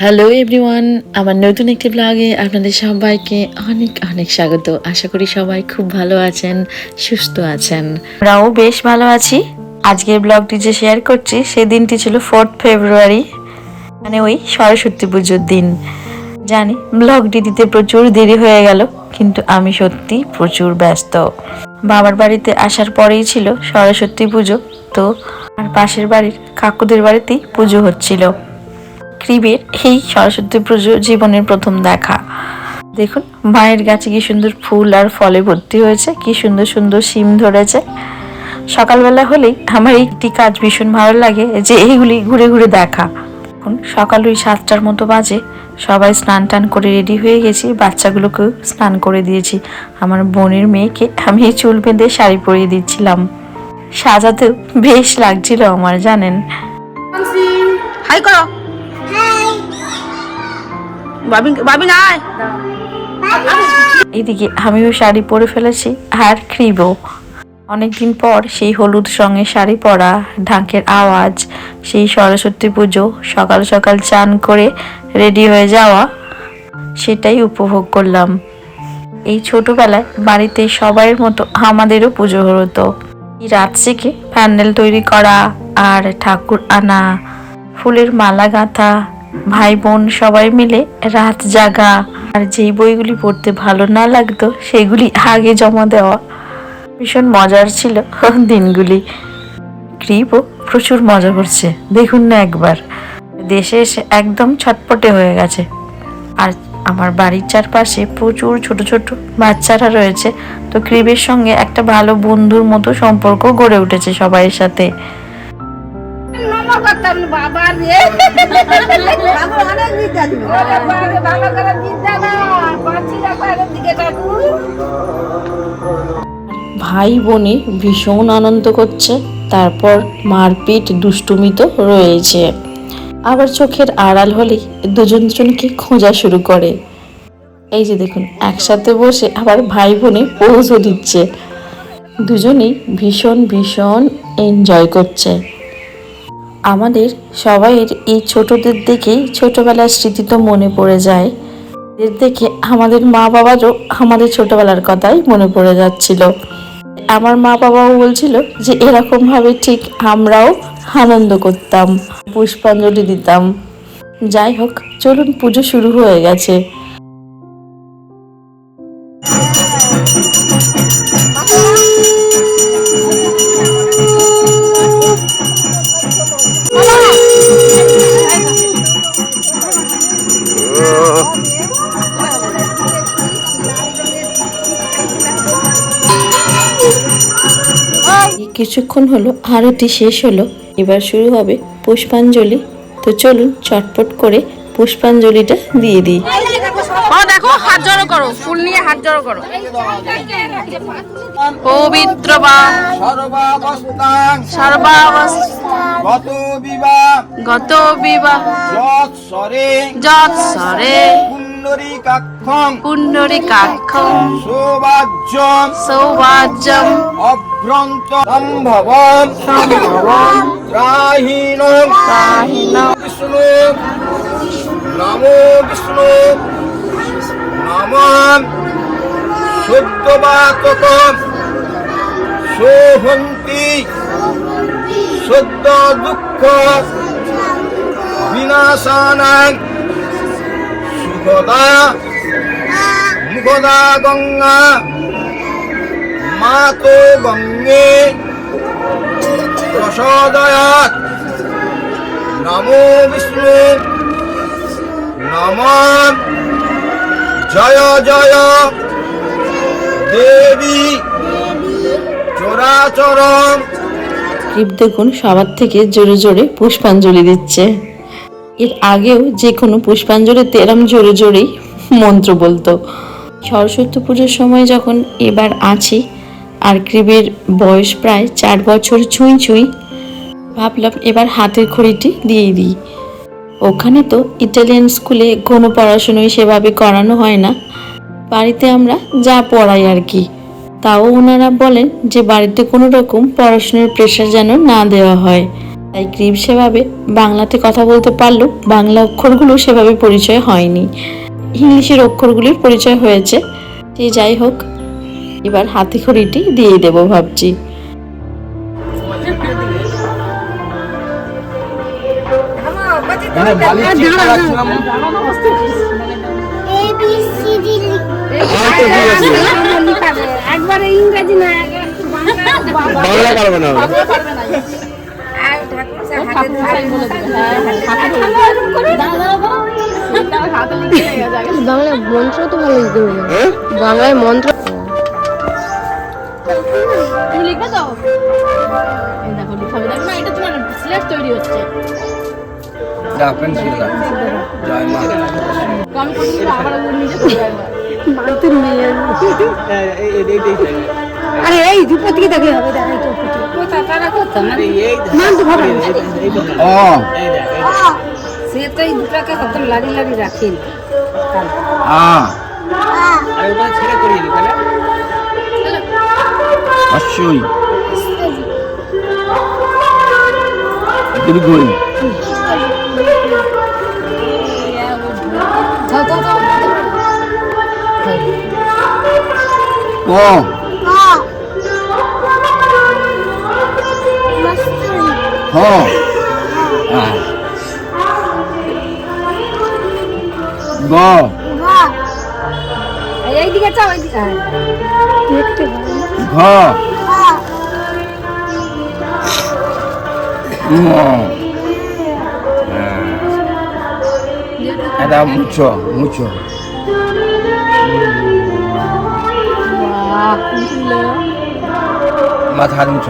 Hello everyone আমার নতুন একটি ব্লগে আপনাদের সবাইকে অনেক অনেক স্বাগত। আশা করি সবাই খুব ভালো আছেন, সুস্থ আছেন। আমরাও বেশ ভালো আছি। আজকের ব্লগটি যে শেয়ার করছি, সেদিনটি ছিল ফোর্থ ফেব্রুয়ারি মানে ওই সরস্বতী পুজোর দিন। জানি ব্লগটি দিতে প্রচুর দেরি হয়ে গেল, কিন্তু আমি সত্যি প্রচুর ব্যস্ত। বাবার বাড়িতে আসার পরেই ছিল সরস্বতী পুজো, তো আর পাশের বাড়ির কাকুদের বাড়িতেই পুজো হচ্ছিল। ক্রিবের এই সরস্বতী পুজো জীবনের প্রথম দেখা। দেখুন, মায়ের গাছে কি সুন্দর ফুল আর ফলে ভর্তি হয়েছে, কি সুন্দর সুন্দর শিম ধরেছে। সকালবেলা হলেই আমার একটি কাজ ভীষণ ভালো লাগে, যে এইগুলি ঘুরে ঘুরে দেখা। এখন সকাল ওই সাতটার মতো বাজে। সবাই স্নান টান করে রেডি হয়ে গেছি, বাচ্চাগুলোকেও স্নান করে দিয়েছি। আমার বোনের মেয়েকে আমি চুল বেঁধে শাড়ি পরিয়ে দিচ্ছিলাম। সাজাতেও বেশ লাগছিল আমার, জানেন। হাই করো। বাবি বাবি এদিকে আমিও শাড়ি পরে ফেলেছি আর ক্রিবও অনেকদিন পর সেই হলুদ রঙের শাড়ি পরা, ঢাকের আওয়াজ সেই সরস্বতী পুজো, সকাল সকাল চান করে রেডি হয়ে যাওয়া, সেটাই উপভোগ করলাম। এই ছোটবেলায় বাড়িতে সবাইয়ের মতো আমাদেরও পুজো হতো। এই রাত থেকে প্যান্ডেল তৈরি করা আর ঠাকুর আনা, ফুলের মালা গাঁথা, ভাই বোন সবাই মিলে রাত জাগা, আর যেই বইগুলি পড়তে ভালো না লাগতো, সেগুলি আগে জমা দেওয়া। ভীষণ মজার ছিল দিনগুলি। ক্রিপও প্রচুর মজা করছে। দেখুন না একবার। দেশে এসে একদম ছটপটে হয়ে গেছে। আর আমার বাড়ির চারপাশে প্রচুর ছোট ছোট বাচ্চারা রয়েছে। তো ক্রিবের সঙ্গে একটা ভালো বন্ধুর মতো সম্পর্ক গড়ে উঠেছে সবাইয়ের সাথে। বাবা রে। ভালো করে বিদ্যা না। দিকে ভাই বোনে ভীষণ আনন্দ করছে। তারপর মারপিট দুষ্টুমি তো রয়েছে। আবার চোখের আড়াল হলেই দুজন দুজনকে খোঁজা শুরু করে। এই যে দেখুন, একসাথে বসে আবার ভাই বোনে পোজও দিচ্ছে। দুজনেই ভীষণ ভীষণ এনজয় করছে। আমাদের সবাইয়ের এই ছোটদের দেখেই ছোটবেলার স্মৃতি তো মনে পড়ে যায়। এদের দেখে আমাদের মা বাবারও আমাদের ছোটবেলার কথাই মনে পড়ে যাচ্ছিল। আমার মা বাবাও বলছিল যে এরকম ভাবে ঠিক আমরাও আনন্দ করতাম, পুষ্পাঞ্জলি দিতাম। যাই হোক, চলুন পুজো শুরু হয়ে গেছে। কিছুক্ষণ হলো আরতি শেষ হলো এবার শুরু হবে পুষ্পাঞ্জলি। তো চলুন চটপট করে পুষ্পাঞ্জলিটা দিয়ে দিই। ও দেখো হাত জড়ো করো ফুল নিয়ে হাত জড়ো করো। পবিত্র বা গত বিবাহ। গত বিবাহ। যৎসরে। পুণ্ডরীকাক্ষং। পুণ্ডরিকাক্ষম সৌবাজ্যম সৌভাজ্যম। অভ্রন্ত সম্ভবম। সম্ভবম ত্রাহীনম তাহিনম বিষ্ণু। নমো বিষ্ণু। নমঃ শুদ্ধবাতকম শোভন্তি। শুদ্ধ দুঃখ বিনাশানাং। সুখদা মুখদা গঙ্গা মাতো গঙ্গে, প্রসদয়াত। নমো বিষ্ণু, নম, জয় জয়। দেবী, চোরাচরম। ক্লিপ দেখুন সবার থেকে জোরে জোরে পুষ্পাঞ্জলি দিচ্ছে। এর আগেও যে কোনো পুষ্পাঞ্জলিতে এরম জোরে জোরেই মন্ত্র বলতো। সরস্বতী পুজোর সময় যখন এবার আছি, আর ক্রিবের বয়স প্রায় চার বছর ছুঁই ছুঁই, ভাবলাম এবার হাতের খড়িটি দিয়ে দিই। ওখানে তো ইটালিয়ান স্কুলে কোনো পড়াশুনোই সেভাবে করানো হয় না। বাড়িতে আমরা যা পড়াই আর কি। তাও ওনারা বলেন যে বাড়িতে কোনো রকম পড়াশোনার প্রেশার যেন না দেওয়া হয়। তাই ক্রিম সেভাবে বাংলাতে কথা বলতে পারলেও বাংলা অক্ষরগুলো সেভাবে পরিচয় হয়নি। ইংলিশের অক্ষরগুলির পরিচয় হয়েছে। সে যাই হোক এবার হাতে খড়িটি দিয়ে দেবো ভাবছি। ঠিক আছে। একবারে ইংরেজি না বাংলা। বাবা বাংলা পারবে না। আর ঠাকুর স্যার হাতে বাংলা মন্ত্র তো ভালো লিখতে হ্যাঁ? বাংলায় মন্ত্র তো এই দেখো না এটা তোমার স্লেট তৈরি হচ্ছে। দাও আবার নিজে আরে এই ধ্রুপতি দেখে হবে দেখাই তো কোথা তারা কোথা মান তো ভালো ও। সে তো এই দুটাকে কত লাড়ি লাড়ি রাখেন আ। অশ্বই দীর্ঘই ক হ আ। গ। এইদিকে চাও এইদিকে হ্যাঁ। ঘ। হ্যাঁ। এটা মুছ মুছ। মাথা মুছ।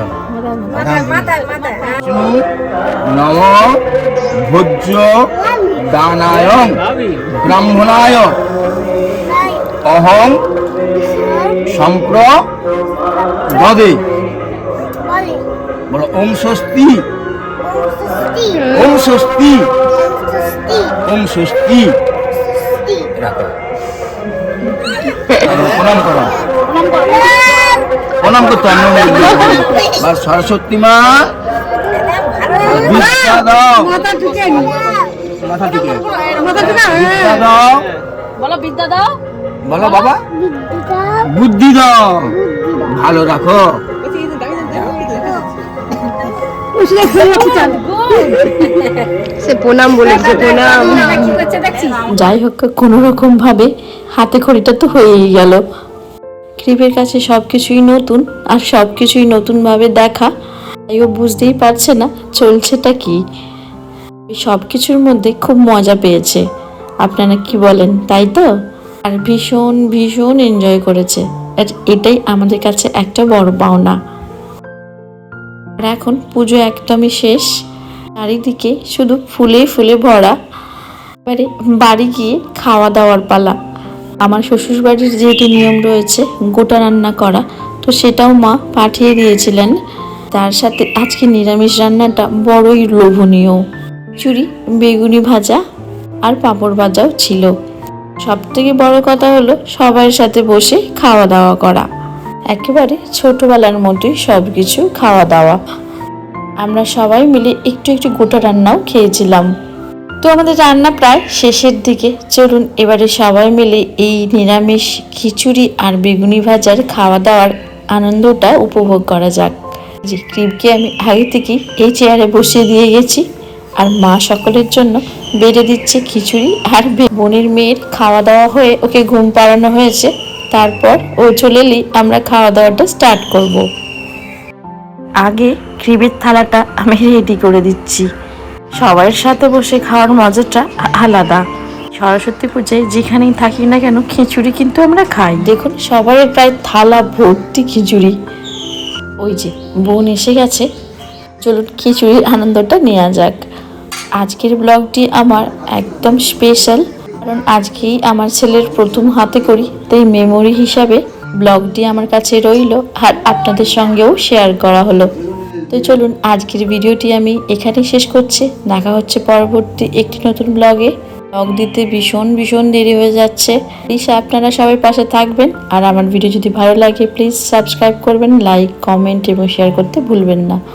মাথায় মাথায় হ্যাঁ। নম ভোজ্য দানায়ং ব্রাহ্মণায় অহং সম্প্র দদে ওম স্বস্তি ওম স্বস্তি ওম স্বস্তি প্রণাম প্রণাম করতে সরস্বতী মা বিদ্যা দাও মাথা ঢুকে মাথা টিকে মাথা ঢুকে বিদ্যা দাও বলো বিদ্যা দাও বলো বাবা। বুদ্ধি দাও ভালো রাখো। সে প্রণাম বলেছে প্রণাম। কি করছে দেখছিস যাই হোক কোনো রকম ভাবে হাতে খড়িটা তো হয়েই গেল। ক্রিপের কাছে সব কিছুই নতুন আর সব কিছুই নতুনভাবে দেখা। তাই ও বুঝতেই পারছে না চলছেটা কি। সব কিছুর মধ্যে খুব মজা পেয়েছে। আপনারা কি বলেন, তাই তো? আর ভীষণ ভীষণ এনজয় করেছে। আর এটাই আমাদের কাছে একটা বড় পাওনা। আর এখন পুজো একদমই শেষ। চারিদিকে শুধু ফুলে ফুলে ভরা। এবারে বাড়ি গিয়ে খাওয়া দাওয়ার পালা। আমার শ্বশুর বাড়ির যেহেতু নিয়ম রয়েছে, গোটা রান্না করা, তো সেটাও মা পাঠিয়ে দিয়েছিলেন। তার সাথে আজকে নিরামিষ রান্নাটা বড়ই লোভনীয়। চুরি, বেগুনি ভাজা আর পাঁপড় ভাজাও ছিল। সব থেকে বড় কথা হলো সবার সাথে বসে খাওয়া দাওয়া করা। একেবারে ছোটবেলার মতোই সব কিছু খাওয়া দাওয়া আমরা সবাই মিলে একটু একটু গোটা রান্নাও খেয়েছিলাম। তো আমাদের রান্না প্রায় শেষের দিকে। চলুন এবারে সবাই মিলে এই নিরামিষ খিচুড়ি আর বেগুনি ভাজার খাওয়া দাওয়ার আনন্দটা উপভোগ করা যাক। যে ক্রিমকে আমি আগে থেকেই এই চেয়ারে বসিয়ে দিয়ে গেছি। আর মা সকলের জন্য বেড়ে দিচ্ছে খিচুড়ি আর বোনের মেয়ের খাওয়া দাওয়া হয়ে ওকে ঘুম পাড়ানো হয়েছে। তারপর ও চলে এলেই আমরা খাওয়া দাওয়াটা স্টার্ট করব। আগে ক্রিমের থালাটা আমি রেডি করে দিচ্ছি। সবার সাথে বসে খাওয়ার মজাটা আলাদা। সরস্বতী পূজায় যেখানেই থাকি না কেন খিচুড়ি কিন্তু আমরা খাই। দেখুন সবার প্রায় থালা ভর্তি খিচুড়ি। ওই যে বোন এসে গেছে। চলুন খিচুড়ির আনন্দটা নেওয়া যাক। আজকের ব্লগটি আমার একদম স্পেশাল কারণ আজকেই আমার ছেলের প্রথম হাতে করি, তাই মেমোরি হিসাবে ব্লগটি আমার কাছে রইল আর আপনাদের সঙ্গেও শেয়ার করা হলো। তো চলুন আজকের ভিডিওটি আমি এখানেই শেষ করছি। দেখা হচ্ছে পরবর্তী একটি নতুন ব্লগে ব্লগ দিতে ভীষণ ভীষণ দেরি হয়ে যাচ্ছে। প্লিজ আপনারা সবাই পাশে থাকবেন। আর আমার ভিডিও যদি ভালো লাগে প্লিজ সাবস্ক্রাইব করবেন লাইক কমেন্ট এবং শেয়ার করতে ভুলবেন না।